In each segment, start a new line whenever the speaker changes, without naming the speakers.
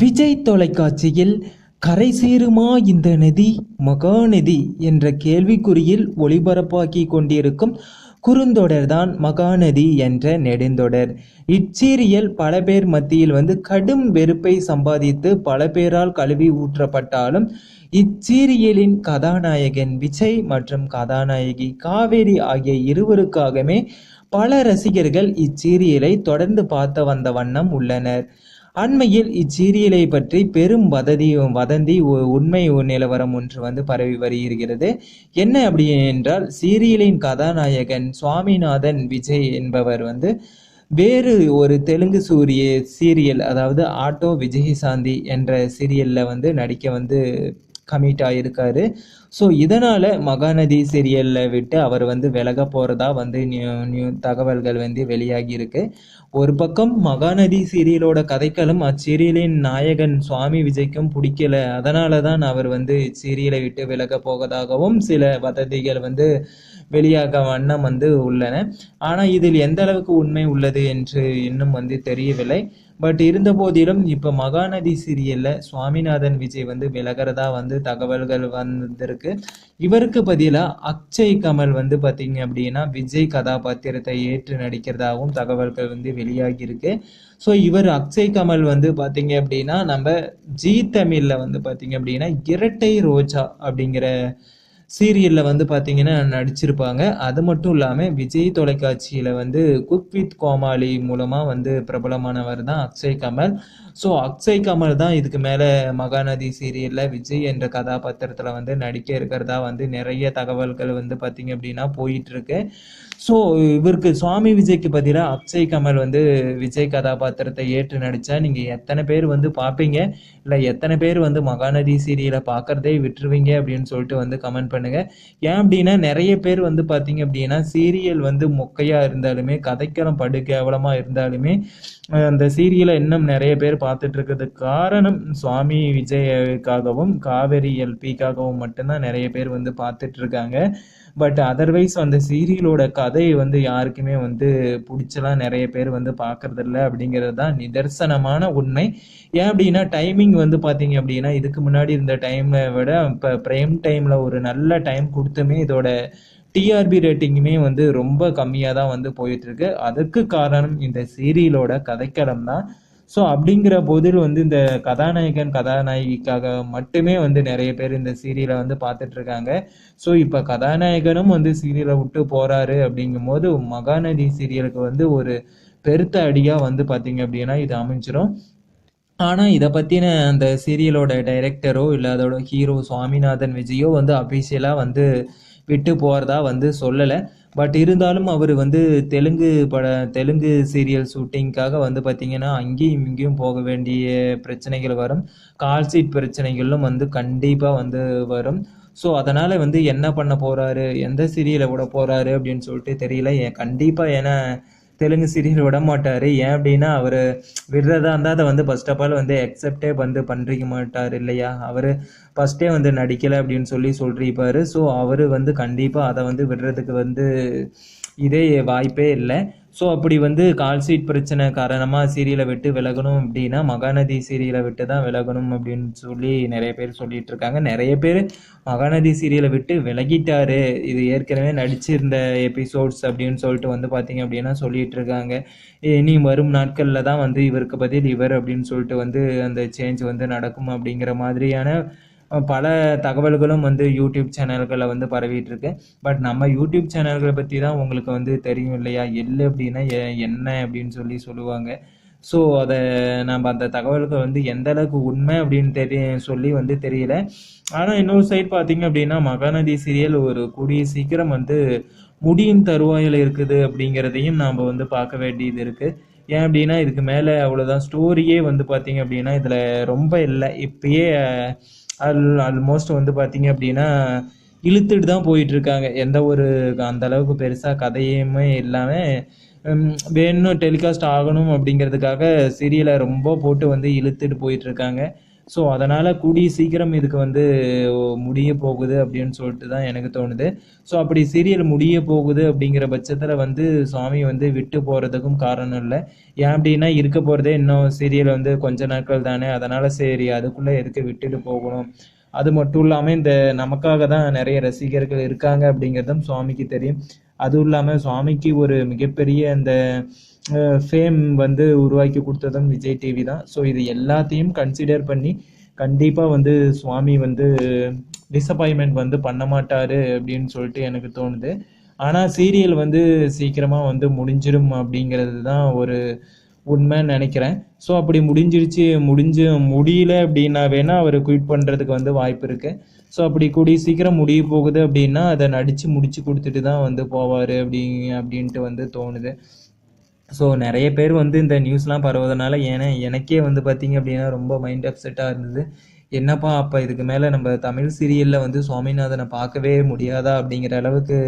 விஜய் தொலைக்காட்சியில் கரை சேருமா இந்த நதி? மகாநதி என்ற கேள்விக்குறியில் ஒளிபரப்பாக்கி கொண்டிருக்கும் குறுந்தொடர்தான் மகாநதி என்ற நெடுந்தொடர். இச்சீரியல் பல பேர் மத்தியில் வந்து கடும் வெறுப்பை சம்பாதித்து பல பேரால் கழுவி ஊற்றப்பட்டாலும் இச்சீரியலின் கதாநாயகன் விஜய் மற்றும் கதாநாயகி காவேரி ஆகிய இருவருக்காகவே பல ரசிகர்கள் இச்சீரியலை தொடர்ந்து பார்த்து வந்த வண்ணம் உள்ளனர். அண்மையில் இச்சீரியலை பற்றி பெரும் வததி வதந்தி உ- உண்மை நிலவரம் ஒன்று வந்து பரவி வருகிறது. என்ன அப்படி என்றால் சீரியலின் கதாநாயகன் சுவாமிநாதன் விஜய் என்பவர் வந்து வேறு ஒரு தெலுங்கு சூரிய சீரியல் அதாவது ஆட்டோ விஜயசாந்தி என்ற சீரியலில் வந்து நடிக்க வந்து கமிட் ஆகியிருக்காரு ஸோ இதனால் மகாநதி சீரியலில் விட்டு அவர் வந்து விலக போகிறதா வந்து நியூ நியூ தகவல்கள் வந்து வெளியாகியிருக்கு ஒரு பக்கம் மகாநதி சீரியலோட கதைக்களும் அச்சீரியலின் நாயகன் சுவாமி விஜய்க்கும் பிடிக்கல. அதனால தான் அவர் வந்து சீரியலை விட்டு விலக போவதாகவும் சில வதந்திகள் வந்து வெளியாக வண்ணம் வந்து உள்ளன. ஆனால் இதில் எந்த அளவுக்கு உண்மை உள்ளது என்று இன்னும் வந்து தெரியவில்லை. பட் இருந்த போதிலும் இப்போ மகாநதி சீரியலில் சுவாமிநாதன் விஜய் வந்து விலகிறதா வந்து தகவல்கள் வந்திருக்கு. இவருக்கு பதிலாக அக்ஷய் கமல் வந்து பார்த்தீங்க அப்படின்னா விஜய் கதாபாத்திரத்தை ஏற்று நடிக்கிறதாகவும் தகவல்கள் வந்து வெளியாகியிருக்கு. ஸோ இவர் அக்ஷய் கமல் வந்து பார்த்தீங்க அப்படின்னா நம்ம ஜீ தமிழில் வந்து பார்த்தீங்க அப்படின்னா இரட்டை ரோஜா அப்படிங்கிற சீரியலில் வந்து பார்த்தீங்கன்னா நடிச்சிருப்பாங்க. அது மட்டும் இல்லாமல் விஜய் தொலைக்காட்சியில் வந்து குக் வித் கோமாளி மூலமாக வந்து பிரபலமானவர் தான் அக்ஷய் கமல். ஸோ அக்ஷய் கமல் தான் இதுக்கு மேலே மகாநதி சீரியலில் விஜய் என்ற கதாபாத்திரத்தில் வந்து நடிக்க இருக்கிறதா வந்து நிறைய தகவல்கள் வந்து பார்த்திங்க அப்படின்னா போயிட்டுருக்கு. ஸோ இவருக்கு சுவாமி விஜய்க்கு பதிலாக அக்ஷய் கமல் வந்து விஜய் கதாபாத்திரத்தை ஏற்று நடித்தா நீங்கள் எத்தனை பேர் வந்து பார்ப்பீங்க இல்லை எத்தனை பேர் வந்து மகாநதி சீரியலை பார்க்கறதே விட்டுருவீங்க அப்படின்னு சொல்லிட்டு வந்து கமெண்ட் பண்ணி பண்ணுங்க. ஏன் அப்படின்னா நிறைய பேர் வந்து பார்த்தீங்க அப்படின்னா சீரியல் வந்து மொக்கையாக இருந்தாலுமே கதைக்களம் படு கேவலமாக இருந்தாலுமே அந்த சீரியலை இன்னும் நிறைய பேர் பார்த்துட்டு இருக்கிறதுக்கு காரணம் சுவாமி விஜய்க்காகவும் காவேரி எல்பிக்காகவும் மட்டும்தான் நிறைய பேர் வந்து பார்த்துட்டு இருக்காங்க. பட் அதர்வைஸ் அந்த சீரியலோட கதை வந்து யாருக்குமே வந்து பிடிச்சலாம் நிறைய பேர் வந்து பார்க்கறதில்ல அப்படிங்கிறது தான் நிதர்சனமான உண்மை. ஏன் அப்படின்னா டைமிங் வந்து பார்த்தீங்க அப்படின்னா இதுக்கு முன்னாடி இருந்த டைமை விட இப்போ ப்ரைம் டைமில் ஒரு நல்ல டைம் கொடுத்துமே இதோட டிஆர்பி ரேட்டிங்குமே வந்து ரொம்ப கம்மியாக தான் வந்து போயிட்டுருக்கு. அதுக்கு காரணம் இந்த சீரியலோட கதைக்களம் தான். ஸோ அப்படிங்கிற போதில் வந்து இந்த கதாநாயகன் கதாநாயகிக்காக மட்டுமே வந்து நிறைய பேர் இந்த சீரியலை வந்து பார்த்துட்டு இருக்காங்க ஸோ இப்போ கதாநாயகனும் வந்து சீரியலை விட்டு போறாரு அப்படிங்கும்போது மகாநதி சீரியலுக்கு வந்து ஒரு பெருத்த அடியாக வந்து பார்த்தீங்க அப்படின்னா இது அமைஞ்சிரும். ஆனால் இதை பற்றின அந்த சீரியலோட டைரக்டரோ இல்லை அதோட ஹீரோ சுவாமிநாதன் விஜயோ வந்து அஃபிஷியலாக வந்து விட்டு போகிறதா வந்து சொல்லலை. பட் இருந்தாலும் அவர் வந்து தெலுங்கு பட தெலுங்கு சீரியல் ஷூட்டிங்க்காக வந்து பார்த்திங்கன்னா அங்கேயும் இங்கேயும் போக வேண்டிய பிரச்சனைகள் வரும். கால் சீட் பிரச்சனைகளும் வந்து கண்டிப்பாக வந்து வரும். ஸோ அதனால் வந்து என்ன பண்ண போகிறாரு எந்த சீரியலை விட போகிறாரு அப்படின்னு சொல்லிட்டு தெரியல. ஏன் கண்டிப்பாக ஏன்னா தெலுங்கு சீரியல் விட மாட்டார். ஏன் அப்படின்னா அவர் விடுறதா இருந்தால் அதை வந்து ஃபர்ஸ்ட் ஆஃப் ஆல் வந்து அக்செப்டே வந்து பண்ணிக்க மாட்டார் இல்லையா? அவர் ஃபஸ்ட்டே வந்து நடிக்கலை அப்படின்னு சொல்லி சொல்லியிருப்பார் ஸோ அவர் வந்து கண்டிப்பாக அதை வந்து விடுறதுக்கு வந்து இதே வாய்ப்பே இல்லை. ஸோ அப்படி வந்து கால்ஷீட் பிரச்சனை காரணமாக சீரியலை விட்டு விலகணும் அப்படின்னா மகாநதி சீரியலை விட்டு தான் விலகணும் அப்படின்னு சொல்லி நிறைய பேர் சொல்லிட்டு இருக்காங்க. நிறைய பேர் மகாநதி சீரியலை விட்டு விலகிட்டாரு. இது ஏற்கனவே நடிச்சிருந்த எபிசோட்ஸ் அப்படின்னு சொல்லிட்டு வந்து பார்த்தீங்க அப்படின்னா சொல்லிட்டு இருக்காங்க. இனி வரும் நாட்களில் தான் வந்து இவருக்கு பதில் இவர் அப்படின்னு சொல்லிட்டு வந்து அந்த சேஞ்ச் வந்து நடக்கும் அப்படிங்கிற மாதிரியான பல தகவல்களும் வந்து யூடியூப் சேனல்களில் வந்து பரவிட்டு இருக்கு பட் நம்ம யூடியூப் சேனல்களை பற்றி தான் உங்களுக்கு வந்து தெரியும் இல்லையா? எள்ளு அப்படின்னா என்ன அப்படின்னு சொல்லி சொல்லுவாங்க. ஸோ அதை நம்ம அந்த தகவல்கள் வந்து எந்த அளவுக்கு உண்மை அப்படின்னு தெரிய சொல்லி வந்து தெரியல. ஆனால் இன்னொரு சைடு பார்த்தீங்க அப்படின்னா மகாநதி சீரியல் ஒரு கூடிய சீக்கிரம் வந்து முடியும் தருவாயில் இருக்குது அப்படிங்கிறதையும் நாம் வந்து பார்க்க வேண்டியது இருக்குது ஏன் அப்படின்னா இதுக்கு மேலே அவ்வளோதான் ஸ்டோரியே வந்து பார்த்தீங்க அப்படின்னா இதில் ரொம்ப இல்லை. இப்பயே அல் ஆல்மோஸ்ட் வந்து பார்த்தீங்க அப்படின்னா இழுத்துட்டு தான் போயிட்டு இருக்காங்க எந்த ஒரு அந்த அளவுக்கு பெருசாக கதையுமே இல்லாமல் வேணும் டெலிகாஸ்ட் ஆகணும் அப்படிங்கிறதுக்காக சீரியலை ரொம்ப போட்டு வந்து இழுத்துட்டு போயிட்டு இருக்காங்க ஸோ அதனால் கூடிய சீக்கிரம் இதுக்கு வந்து முடிய போகுது அப்படின்னு சொல்லிட்டு தான் எனக்கு தோணுது. ஸோ அப்படி சீரியல் முடிய போகுது அப்படிங்கிற பட்சத்தில் வந்து சுவாமி வந்து விட்டு போகிறதுக்கும் காரணம் இல்லை. ஏன் அப்படின்னா இருக்க போகிறதே இன்னும் சீரியல் வந்து கொஞ்ச நாட்கள் தானே. அதனால் சரி அதுக்குள்ளே எதுக்கு விட்டுட்டு போகணும்? அது மட்டும் இல்லாமல் இந்த நமக்காக தான் நிறைய ரசிகர்கள் இருக்காங்க அப்படிங்கிறதும் சுவாமிக்கு தெரியும். அதுவும் இல்லாமல் சுவாமிக்கு ஒரு மிகப்பெரிய அந்த ஃபேம் வந்து உருவாக்கி கொடுத்ததும் விஜய் டிவி தான். ஸோ இது எல்லாத்தையும் கன்சிடர் பண்ணி கண்டிப்பாக வந்து சுவாமி வந்து டிசப்பாயின்மெண்ட் வந்து பண்ண மாட்டார் அப்படின்னு சொல்லிட்டு எனக்கு தோணுது. ஆனால் சீரியல் வந்து சீக்கிரமாக வந்து முடிஞ்சிடும் அப்படிங்கிறது தான் ஒரு உண்மைன்னு நினைக்கிறேன். ஸோ அப்படி முடிஞ்சிருச்சு முடிஞ்சு முடியல அப்படின்னா வேணால் அவர் குயிட் பண்ணுறதுக்கு வந்து வாய்ப்பு இருக்குது ஸோ அப்படி கூடிய சீக்கிரம் முடிய போகுது அப்படின்னா அதை நடித்து முடிச்சு கொடுத்துட்டு தான் வந்து போவார் அப்படி அப்படின்ட்டு வந்து தோணுது. ஸோ நிறைய பேர் வந்து இந்த நியூஸ்லாம் பரவுவதனால ஏன்னா எனக்கே வந்து பார்த்திங்க அப்படின்னா ரொம்ப மைண்ட் அப்செட்டாக இருந்தது. என்னப்பா அப்போ இதுக்கு மேலே நம்ம தமிழ் சீரியலில் வந்து சுவாமிநாதனை பார்க்கவே முடியாதா அப்படிங்கிற அளவுக்கு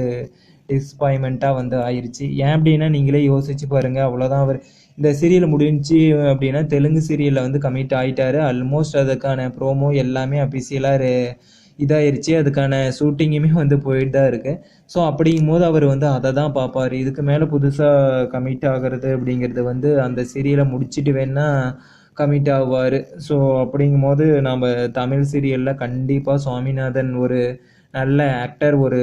டிஸ்பாயின்மெண்ட்டாக வந்து ஆயிடுச்சு ஏன் அப்படின்னா நீங்களே யோசிச்சு பாருங்கள் அவ்வளோதான் அவர் இந்த சீரியல் முடிஞ்சு அப்படின்னா தெலுங்கு சீரியலில் வந்து கமிட் ஆகிட்டாரு ஆல்மோஸ்ட் அதுக்கான ப்ரோமோ எல்லாமே அஃபிஷியலாக இதாயிருச்சு. அதுக்கான ஷூட்டிங்குமே வந்து போயிட்டு தான் இருக்குது ஸோ அப்படிங்கும் போது அவர் வந்து அதை தான் பார்ப்பார் இதுக்கு மேலே புதுசாக கமிட் ஆகிறது அப்படிங்கிறது வந்து அந்த சீரியலை முடிச்சுட்டு வேணால் கமிட் ஆவார். ஸோ அப்படிங்கும் போது நம்ம தமிழ் சீரியலில் கண்டிப்பாக சுவாமிநாதன் ஒரு நல்ல ஆக்டர் ஒரு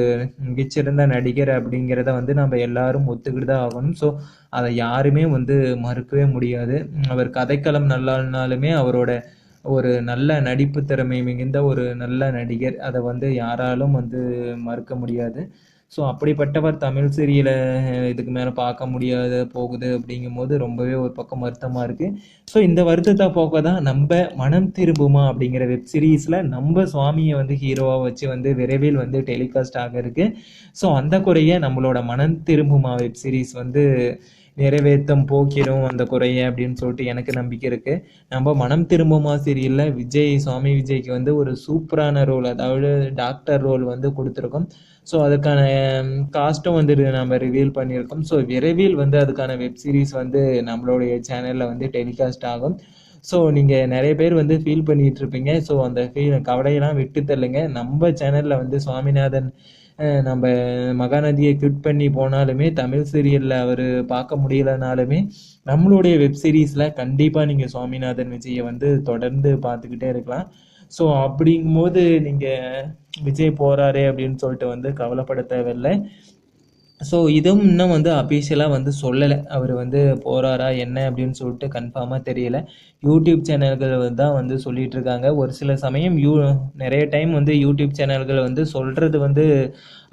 மிகச்சிறந்த நடிகர் அப்படிங்கிறத வந்து நம்ம எல்லாரும் ஒத்துக்கிட்டு தான் ஆகணும். ஸோ அதை யாருமே வந்து மறுக்கவே முடியாது. அவர் கதைக்களம் நல்லானாலுமே அவரோட ஒரு நல்ல நடிப்பு திறமை மிகுந்த ஒரு நல்ல நடிகர். அதை வந்து யாராலும் வந்து மறுக்க முடியாது. ஸோ அப்படிப்பட்டவர் தமிழ் சீரியலை இதுக்கு மேலே பார்க்க முடியாத போகுது அப்படிங்கும் போது ரொம்பவே ஒரு பக்கம் வருத்தமாக இருக்குது ஸோ இந்த வருத்தத்தை போக்க தான் நம்ம மனம் திரும்புமா அப்படிங்கிற வெப் சீரீஸில் நம்ம சுவாமியை வந்து ஹீரோவாக வச்சு வந்து விரைவில் வந்து டெலிகாஸ்ட் ஆக இருக்குது ஸோ அந்த குறைய நம்மளோட மனம் திரும்புமா வெப் சீரீஸ் வந்து நிறைவேற்றம் போக்கிடும் அந்த குறைய அப்படின்னு சொல்லிட்டு எனக்கு நம்பிக்கை இருக்குது நம்ம மனம் திரும்புமா சீரியலில். விஜய் சுவாமி விஜய்க்கு வந்து ஒரு சூப்பரான ரோல் அதாவது டாக்டர் ரோல் வந்து கொடுத்துருக்கோம். ஸோ அதுக்கான காஸ்ட்டும் வந்து நம்ம ரிவீல் பண்ணியிருக்கோம். ஸோ விரைவில் வந்து அதுக்கான வெப் சீரிஸ் வந்து நம்மளுடைய சேனலில் வந்து டெலிகாஸ்ட் ஆகும். ஸோ நீங்கள் நிறைய பேர் வந்து ஃபீல் பண்ணிகிட்ருப்பீங்க ஸோ அந்த ஃபீல் கவலையெல்லாம் விட்டு தள்ளுங்க. நம்ம சேனலில் வந்து சுவாமிநாதன் நம்ம மகாநதியை கிளிக் பண்ணி போனாலுமே தமிழ் சீரியலில் அவர் பார்க்க முடியலனாலுமே நம்மளுடைய வெப் சீரீஸில் கண்டிப்பாக நீங்கள் சுவாமிநாதன் விஜயை வந்து தொடர்ந்து பார்த்துக்கிட்டே இருக்கலாம். ஸோ அப்படிங்கும்போது நீங்கள் விஜய் போகிறாரே அப்படின்னு சொல்லிட்டு வந்து கவலைப்பட தேவையில்லை. ஸோ இதுவும் இன்னும் வந்து அஃபீஷியலாக வந்து சொல்லலை. அவர் வந்து போகிறாரா என்ன அப்படின்னு சொல்லிட்டு கன்ஃபார்மாக தெரியல. யூடியூப் சேனல்கள் தான் வந்து சொல்லிகிட்டு இருக்காங்க. ஒரு சில சமயம் யூ நிறைய டைம் வந்து யூடியூப் சேனல்கள் வந்து சொல்கிறது வந்து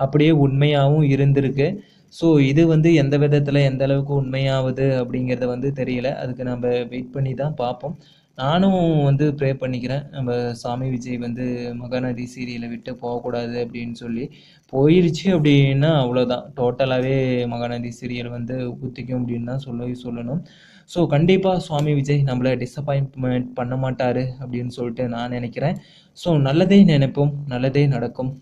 அப்படியே உண்மையாகவும் இருந்திருக்கு. ஸோ இது வந்து எந்த விதத்தில் எந்த அளவுக்கு உண்மையாகுது அப்படிங்கிறத வந்து தெரியல. அதுக்கு நம்ம வெயிட் பண்ணி தான் பார்ப்போம். நானும் வந்து ப்ரே பண்ணிக்கிறேன். நம்ம சாமி விஜய் வந்து மகாநதி சீரியலை விட்டு போகக்கூடாது அப்படின்னு சொல்லி. போயிருச்சு அப்படின்னா அவ்வளோதான் டோட்டலாகவே மகாநதி சீரியல் வந்து குத்திக்கும் அப்படின்னு தான் சொல்லி சொல்லணும். ஸோ கண்டிப்பாக சுவாமி விஜய் நம்மளை டிசப்பாயின்ட்மெண்ட் பண்ண மாட்டார் அப்படின்னு சொல்லிட்டு நான் நினைக்கிறேன். ஸோ நல்லதே நினைப்போம் நல்லதே நடக்கும்.